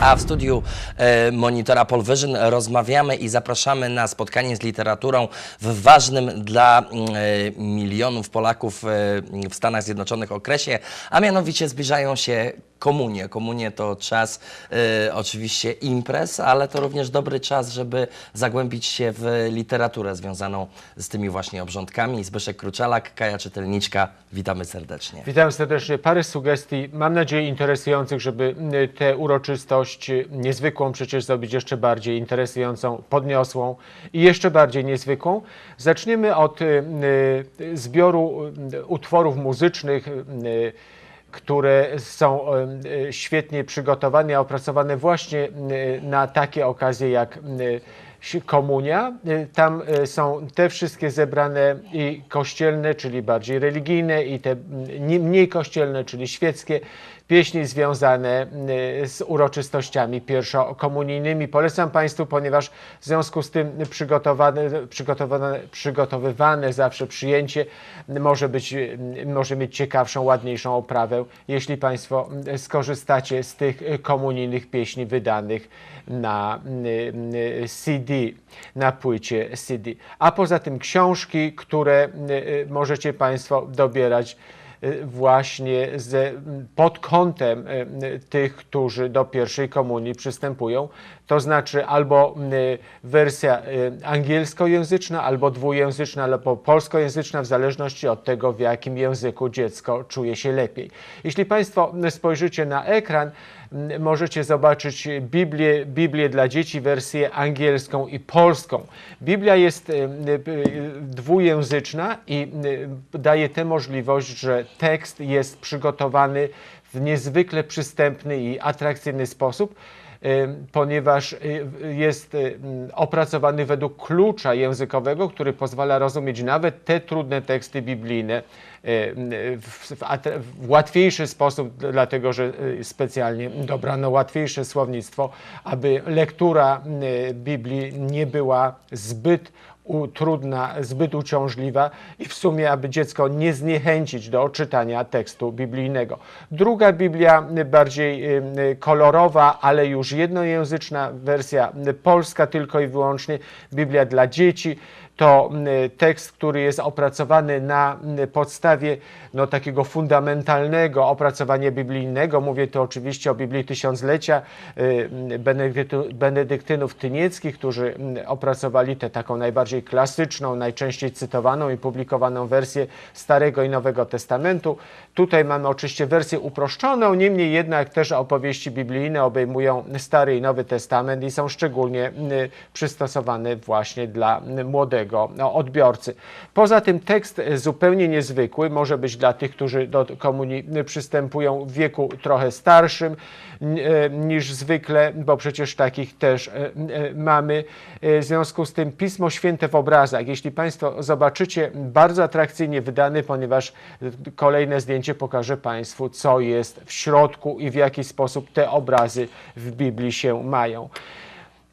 A w studiu e, monitora Polwyżyn rozmawiamy i zapraszamy na spotkanie z literaturą w ważnym dla mm, e, milionów Polaków e, w Stanach Zjednoczonych okresie, a mianowicie zbliżają się komunie. Komunie to czas e, oczywiście imprez, ale to również dobry czas, żeby zagłębić się w literaturę związaną z tymi właśnie obrządkami. Zbyszek Kruczalak, Kaja Czytelniczka, witamy serdecznie. Witam serdecznie. Parę sugestii, mam nadzieję interesujących, żeby y, tę uroczystość y, niezwykłą przecież zrobić jeszcze bardziej interesującą, podniosłą i jeszcze bardziej niezwykłą. Zaczniemy od y, y, zbioru y, utworów muzycznych, y, które są y, świetnie przygotowane, opracowane właśnie y, na takie okazje jak si- komunia. Tam są te wszystkie zebrane i kościelne, czyli bardziej religijne, i te nie- mniej kościelne, czyli świeckie pieśni związane z uroczystościami pierwszokomunijnymi. Polecam Państwu, ponieważ w związku z tym przygotowane, przygotowane, przygotowywane zawsze przyjęcie może, być, może mieć ciekawszą, ładniejszą oprawę, jeśli Państwo skorzystacie z tych komunijnych pieśni wydanych na CD, na płycie CD. A poza tym książki, które możecie Państwo dobierać właśnie z, pod kątem y, y, tych, którzy do pierwszej komunii przystępują. To znaczy albo y, wersja y, angielskojęzyczna, albo dwujęzyczna, albo polskojęzyczna, w zależności od tego, w jakim języku dziecko czuje się lepiej. Jeśli Państwo spojrzycie na ekran, możecie zobaczyć Biblię, Biblię dla dzieci, wersję angielską i polską. Biblia jest y, y, dwujęzyczna i y, daje tę możliwość, że tekst jest przygotowany w niezwykle przystępny i atrakcyjny sposób ponieważ y, jest y, opracowany według klucza językowego, który pozwala rozumieć nawet te trudne teksty biblijne w, łatwiejszy sposób, dlatego że y, specjalnie dobrano łatwiejsze słownictwo, aby lektura Biblii nie była zbyt trudna, zbyt uciążliwa i w sumie, aby dziecko nie zniechęcić do czytania tekstu biblijnego. Druga Biblia, y, bardziej y, y, kolorowa, ale już jednojęzyczna wersja polska tylko i wyłącznie, Biblia dla dzieci. To tekst, który jest opracowany na podstawie no, takiego fundamentalnego opracowania biblijnego. Mówię tu oczywiście o Biblii Tysiąclecia y, Benedykty- benedyktynów tynieckich, którzy opracowali tę taką najbardziej klasyczną, najczęściej cytowaną i publikowaną wersję Starego i Nowego Testamentu. Tutaj mamy oczywiście wersję uproszczoną, niemniej jednak też opowieści biblijne obejmują Stary i Nowy Testament i są szczególnie przystosowane właśnie dla młodego no, odbiorcy. Poza tym tekst y, zupełnie niezwykły, może być dla tych, którzy do komunii y, przystępują w wieku trochę starszym y, niż zwykle, bo przecież takich też mamy. W związku z tym Pismo Święte w obrazach, jeśli Państwo zobaczycie, bardzo atrakcyjnie wydany, ponieważ kolejne zdjęcie pokaże Państwu, co jest w środku i w jaki sposób te obrazy w Biblii się mają.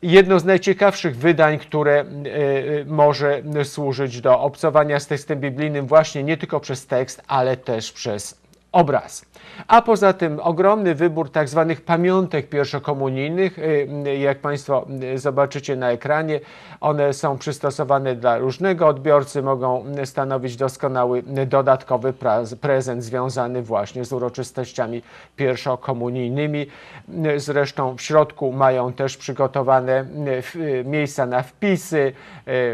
Jedno z najciekawszych wydań, które y, y, może służyć do obcowania z tekstem biblijnym właśnie nie tylko przez tekst, ale też przez obraz. A poza tym ogromny wybór tak zwanych pamiątek pierwszokomunijnych, y, y, jak Państwo y, zobaczycie na ekranie, one są przystosowane dla różnego odbiorcy, mogą stanowić doskonały dodatkowy prezent związany właśnie z uroczystościami pierwszokomunijnymi. Zresztą w środku mają też przygotowane miejsca na wpisy,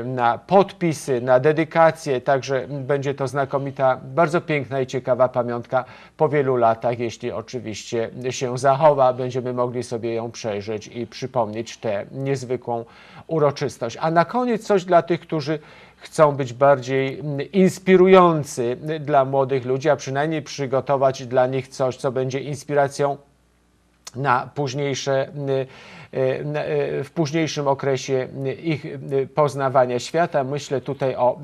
na podpisy, na dedykacje, także będzie to znakomita, bardzo piękna i ciekawa pamiątka po wielu latach, jeśli oczywiście się zachowa, będziemy mogli sobie ją przejrzeć i przypomnieć tę niezwykłą uroczystość. A na koniec coś dla tych, którzy chcą być bardziej mm, inspirujący dla młodych ludzi, a przynajmniej przygotować dla nich coś, co będzie inspiracją na późniejsze, y, na- y, w późniejszym okresie ich poznawania świata. Myślę tutaj o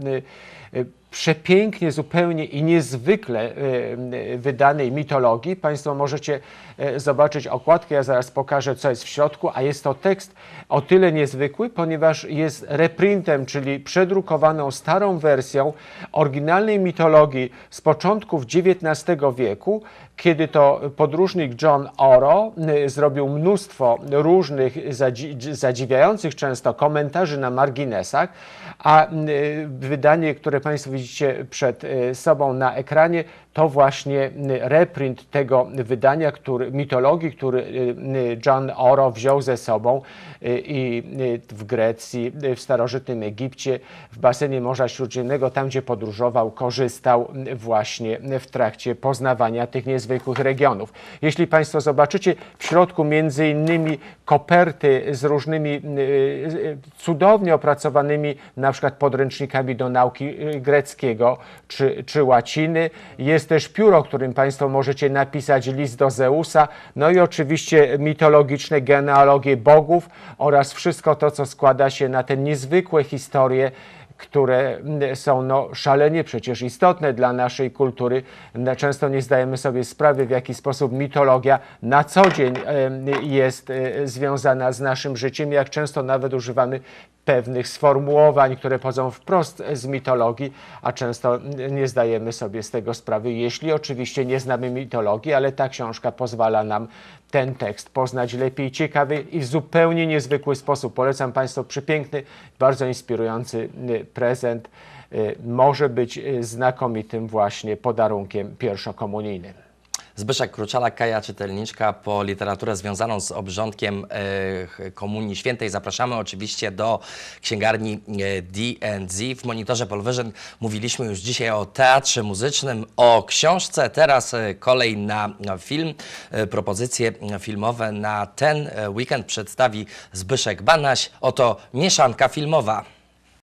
e, przepięknie zupełnie i niezwykle e, e, wydanej mitologii. Państwo możecie e, zobaczyć okładkę, ja zaraz pokażę, co jest w środku, a jest to tekst o tyle niezwykły, ponieważ jest reprintem, czyli przedrukowaną starą wersją oryginalnej mitologii z początków XIX wieku, kiedy to podróżnik John Oro zrobił mnóstwo różnych zadzi- zadziwiających często komentarzy na marginesach, a wydanie, które Państwo widzicie przed y, sobą na ekranie, to właśnie reprint tego wydania, który, mitologii, który y, John Oro wziął ze sobą y, i w Grecji, w starożytnym Egipcie, w basenie Morza Śródziemnego, tam gdzie podróżował, korzystał właśnie w trakcie poznawania tych niezwykłych regionów. Jeśli Państwo zobaczycie w środku między innymi koperty z różnymi cudownie opracowanymi na przykład podręcznikami do nauki y, greckiego czy, czy łaciny. Jest też pióro, którym Państwo możecie napisać list do Zeusa, no i oczywiście mitologiczne genealogie bogów oraz wszystko to, co składa się na te niezwykłe historie które mm, są no, szalenie przecież istotne dla naszej kultury. Często nie zdajemy sobie sprawy, w jaki sposób mitologia na co dzień jest e, związana z naszym życiem, jak często nawet używamy pewnych sformułowań, które pochodzą wprost z mitologii, a często nie zdajemy sobie z tego sprawy, jeśli oczywiście nie znamy mitologii, ale ta książka pozwala nam ten tekst poznać lepiej, ciekawy i w zupełnie niezwykły sposób. Polecam Państwu przepiękny, bardzo inspirujący y, prezent. Y, Może być y, znakomitym właśnie podarunkiem pierwszokomunijnym. Zbyszek Kruczala, Kaja Czytelniczka po literaturę związaną z obrządkiem e, Komunii Świętej. Zapraszamy oczywiście do księgarni e, D&Z. W monitorze Polwyżyn mówiliśmy już dzisiaj o teatrze muzycznym, o książce. Teraz e, kolej na film. E, propozycje filmowe na ten e, weekend przedstawi Zbyszek Banaś. Oto mieszanka filmowa.